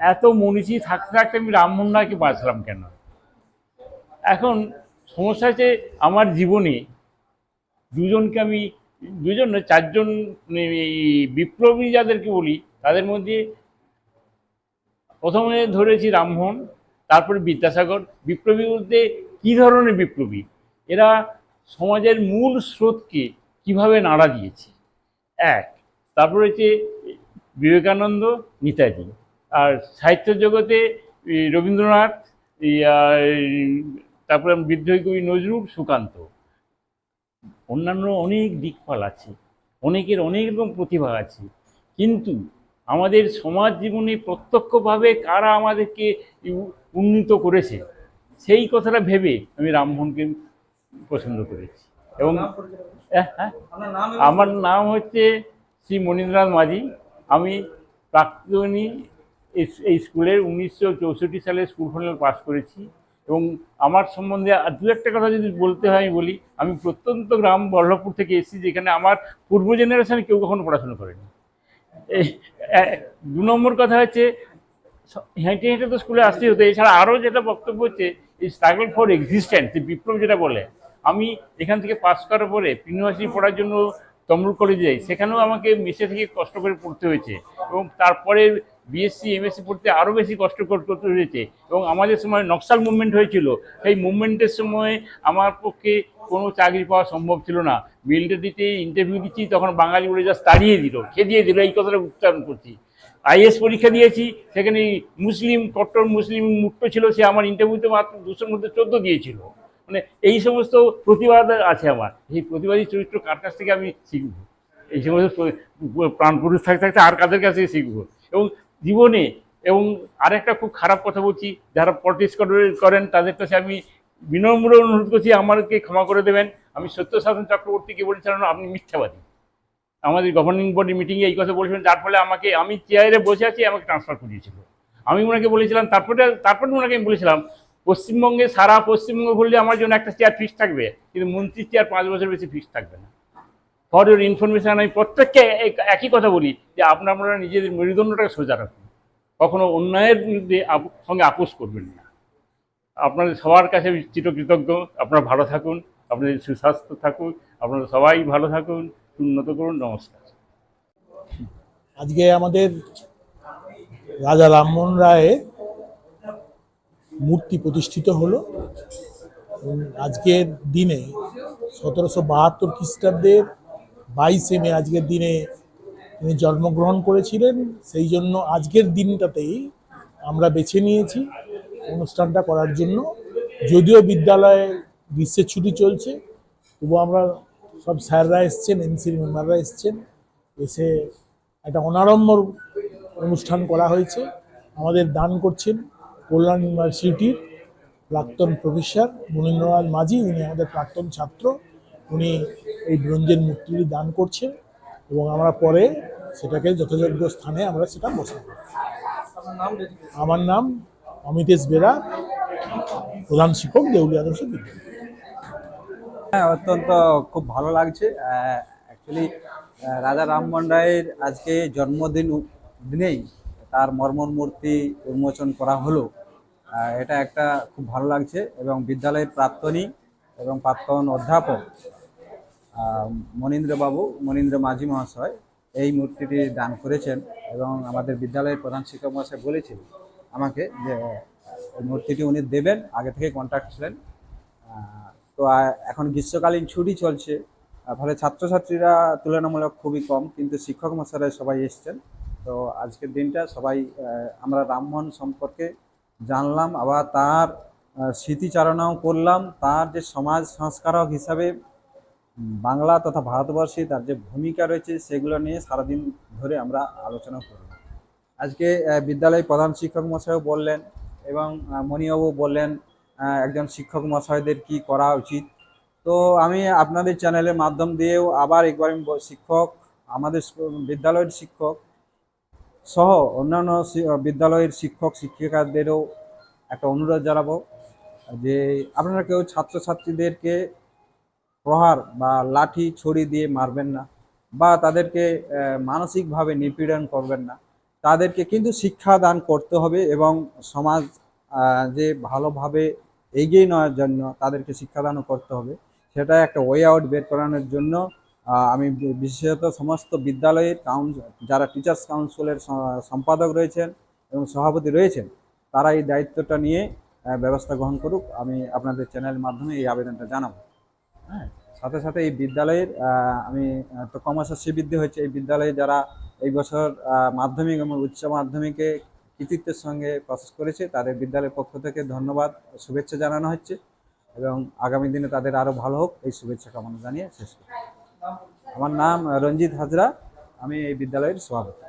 এত মনীষী থাকতে থাকতে আমি রামমোহন বাঁচলাম কেন? এখন সমস্যা হচ্ছে আমার জীবনে দুজনকে আমি, দুজন চারজন এই বিপ্লবী যাদেরকে বলি, তাদের মধ্যে প্রথমে ধরেছি রামমোহন, তারপরে বিদ্যাসাগর। বিপ্লবী বলতে কী ধরনের বিপ্লবী? এরা সমাজের মূল স্রোতকে কীভাবে নাড়া দিয়েছে? এক, তারপরে হচ্ছে বিবেকানন্দ, নেতাজি। আর সাহিত্য জগতে রবীন্দ্রনাথ তারপরে বিদ্রোহী কবি নজরুল সুকান্ত। অন্যান্য অনেক দিকফল আছে অনেকের অনেক রকম প্রতিভা আছে কিন্তু আমাদের সমাজ জীবনে প্রত্যক্ষভাবে কারা আমাদেরকে উন্নীত করেছে সেই কথাটা ভেবে আমি রামমোহনকে পছন্দ করেছি। এবং হ্যাঁ। আমার নাম হচ্ছে শ্রী মনীন্দ্রনাথ মাঝি। আমি প্রাক্তনী এই- স্কুলের উনিশশো চৌষট্টি সালে স্কুল ফাইনাল পাস করেছি এবং আমার সম্বন্ধে আর দু একটা কথা যদি বলতে হয় আমি বলি, আমি প্রত্যন্ত গ্রাম বল্লভপুর থেকে এসেছি যেখানে আমার পূর্ব জেনারেশনে কেউ কখনো পড়াশোনা করেনি। দু নম্বর কথা হচ্ছে হেঁটে হেঁটে তো স্কুলে আসতেই হতো। এছাড়া আরও যেটা বক্তব্য হচ্ছে, এই স্ট্রাগল ফর এক্সিস্ট্যান্স বিপ্লব যেটা বলে, আমি এখান থেকে পাস করার পরে ইউনিভার্সিটি পড়ার জন্য তমলুক কলেজে যাই, সেখানেও আমাকে মেসে থেকে কষ্ট করে পড়তে হয়েছে এবং তারপরে বিএসসি এমএসসি পড়তে আরও বেশি কষ্টকর করতে হয়েছে। এবং আমাদের সময় নকশাল মুভমেন্ট হয়েছিল। সেই মুভমেন্টের সময় আমার পক্ষে কোনো চাকরি পাওয়া সম্ভব ছিল না। মিলিটারিতে ইন্টারভিউ দিচ্ছি, তখন বাঙালি উড়ে জাস্ট তাড়িয়ে দিল খেদিয়ে দিল, এই কথাটা উচ্চারণ করছি। আইএস পরীক্ষা দিয়েছি, সেখানে মুসলিম, কট্টর মুসলিম মুক্ত ছিল, সে আমার ইন্টারভিউতে মাত্র দুশোর মধ্যে চোদ্দ দিয়েছিল। মানে এই সমস্ত প্রতিবাদ আছে আমার। এই প্রতিবাদী চরিত্র কার কাছ থেকে আমি শিখব? এই সমস্ত প্র- প্রাণপুরুষ থাকতে থাকতে আর কাদের কাছে শিখব? এবং জীবনে এবং আরেকটা খুব খারাপ কথা বলছি, যারা পলিটিক্স করেন, তাদের কাছে আমি বিনম্র অনুরোধ করছি আমাকে ক্ষমা করে দেবেন। আমি সত্য শাসন চক্রবর্তীকে বলেছিলাম, আপনি মিথ্যাবাদী। আমাদের গভর্নিং বডি মিটিংয়ে এই কথা বলেছিলেন, যার ফলে আমাকে, আমি চেয়ারে বসে আছি, আমাকে ট্রান্সফার করিয়েছিল। আমি ওনাকে বলেছিলাম, তারপরে তারপরে ওনাকে আমি বলেছিলাম, পশ্চিমবঙ্গে সারা পশ্চিমবঙ্গ ঘুরলে আমার জন্য একটা চেয়ার ফিক্স থাকবে, কিন্তু মন্ত্রীর চেয়ার পাঁচ বছর বেশি ফিক্স থাকবে না। ফর ইউর ইনফরমেশন আমি প্রত্যেককে এক- একই কথা বলি যে আপনারা আপনারা নিজেদের মেরুদণ্ডটাকে সোজা রাখুন। কখনো অন্যায়ের বিরুদ্ধে সঙ্গে আপোষ করবেন না। আপনাদের সবার কাছে চিরকৃতজ্ঞ। আপনারা ভালো থাকুন, আপনাদের সুস্বাস্থ্য থাকুন আপনারা সবাই ভালো থাকুন। উন্নত করুন, নমস্কার। আজকে আমাদের রাজা রামমোহন রায়ের মূর্তি প্রতিষ্ঠিত হলো। আজকের দিনে সতেরোশো বাহাত্তর খ্রিস্টাব্দের বাইশে মে আজকের দিনে তিনি জন্মগ্রহণ করেছিলেন। সেই জন্য আজকের দিনটাতেই আমরা বেছে নিয়েছি অনুষ্ঠানটা করার জন্য। যদিও বিদ্যালয়ে গ্রীষ্মের ছুটি চলছে, তবু আমরা সব স্যাররা এসছেন এমসির মেম্বাররা এসছেন, এসে একটা অনাড়ম্বর অনুষ্ঠান করা হয়েছে। আমাদের দান করছেন কল্যাণ ইউনিভার্সিটির প্রাক্তন প্রফেসর মনীন্দ্রনাথ মাঝি, উনি আমাদের প্রাক্তন ছাত্র। উনি এই ব্রঞ্জের মূর্তিটি দান করছেন এবং আমরা পরে সেটাকে যথাযোগ্য স্থানে আমরা সেটা বসাবো। আমার নাম অমিতেশ বেরা, প্রধান শিক্ষক দেউলিয়া আদর্শ বিদ্যালয়। হ্যাঁ অত্যন্ত খুব ভালো লাগছে। অ্যাকচুয়ালি রাজা রামমোহন রায়ের আজকে জন্মদিন দিনেই তার মর্মর মূর্তি উন্মোচন করা হলো। এটা একটা খুব ভালো লাগছে এবং বিদ্যালয়ের প্রাক্তনী এবং প্রাক্তন অধ্যাপক মনীন্দ্রবাবু, মনীন্দ্র মাঝি মহাশয় এই মূর্তিটি দান করেছেন এবং আমাদের বিদ্যালয়ের প্রধান শিক্ষক মহাশয় বলেছিলেন আমাকে যে মূর্তিটি উনি দেবেন, আগে থেকে কন্ট্যাক্ট ছিলেন। তো এখন গ্রীষ্মকালীন ছুটি চলছে। ফলে ছাত্রছাত্রীরা তুলনামূলক খুবই কম, কিন্তু শিক্ষক মশাইরা সবাই এসছেন। তো, আজকের দিনটা সবাই আমরা রামমোহন সম্পর্কে জানলাম, আবার তার স্মৃতিচারণাও করলাম। তার যে সমাজ সংস্কারক হিসাবে বাংলা তথা ভারতবর্ষে তার যে ভূমিকা রয়েছে, সেগুলো নিয়ে সারাদিন ধরে আমরা আলোচনা করব। আজকে বিদ্যালয় প্রধান শিক্ষক মশাইও বললেন এবং মণিবাবু বললেন একজন শিক্ষক মশাইদের কি করা উচিত। তো আমি আপনাদের চ্যানেলের মাধ্যম দিয়েও আবার একবার শিক্ষক, আমাদের বিদ্যালয়ের শিক্ষক সহ অন্যান্য বিদ্যালয়ের শিক্ষক, শিক্ষিকাদেরও একটা অনুরোধ জানাব যে আপনারা কেউ ছাত্রছাত্রীদেরকে প্রহার বা লাঠি ছড়ি দিয়ে মারবেন না বা তাদেরকে মানসিকভাবে নিপীড়ন করবেন না। তাদেরকে কিন্তু শিক্ষাদান করতে হবে এবং সমাজ যে ভালোভাবে এগিয়ে নেওয়ার জন্য তাদেরকে শিক্ষাদানও করতে হবে। সেটা একটা ওয়ে আউট বের করানোর জন্য আমি বিশেষত সমস্ত বিদ্যালয়ের কাউন্স যারা টিচার্স কাউন্সিলের সম্পাদক রয়েছেন এবং সভাপতি রয়েছেন, তারা এই দায়িত্বটা নিয়ে ব্যবস্থা গ্রহণ করুক। আমি আপনাদের চ্যানেলের মাধ্যমে এই আবেদনটা জানাব। হ্যাঁ সাথে সাথে এই বিদ্যালয়ের আমি তো ক্রমশ শ্রীবৃদ্ধি হয়েছে। এই বিদ্যালয়ে যারা এই বছর মাধ্যমিক এবং উচ্চ মাধ্যমিকে কৃতিত্বের সঙ্গে প্রসেস করেছে, তাদের বিদ্যালয়ের পক্ষ থেকে ধন্যবাদ, শুভেচ্ছা জানানো হচ্ছে এবং আগামী দিনে তাদের আরও ভালো হোক, এই শুভেচ্ছা কামনা জানিয়ে শেষ আমার নাম রঞ্জিত হাজরা, আমি এই বিদ্যালয়ের সভাপতি।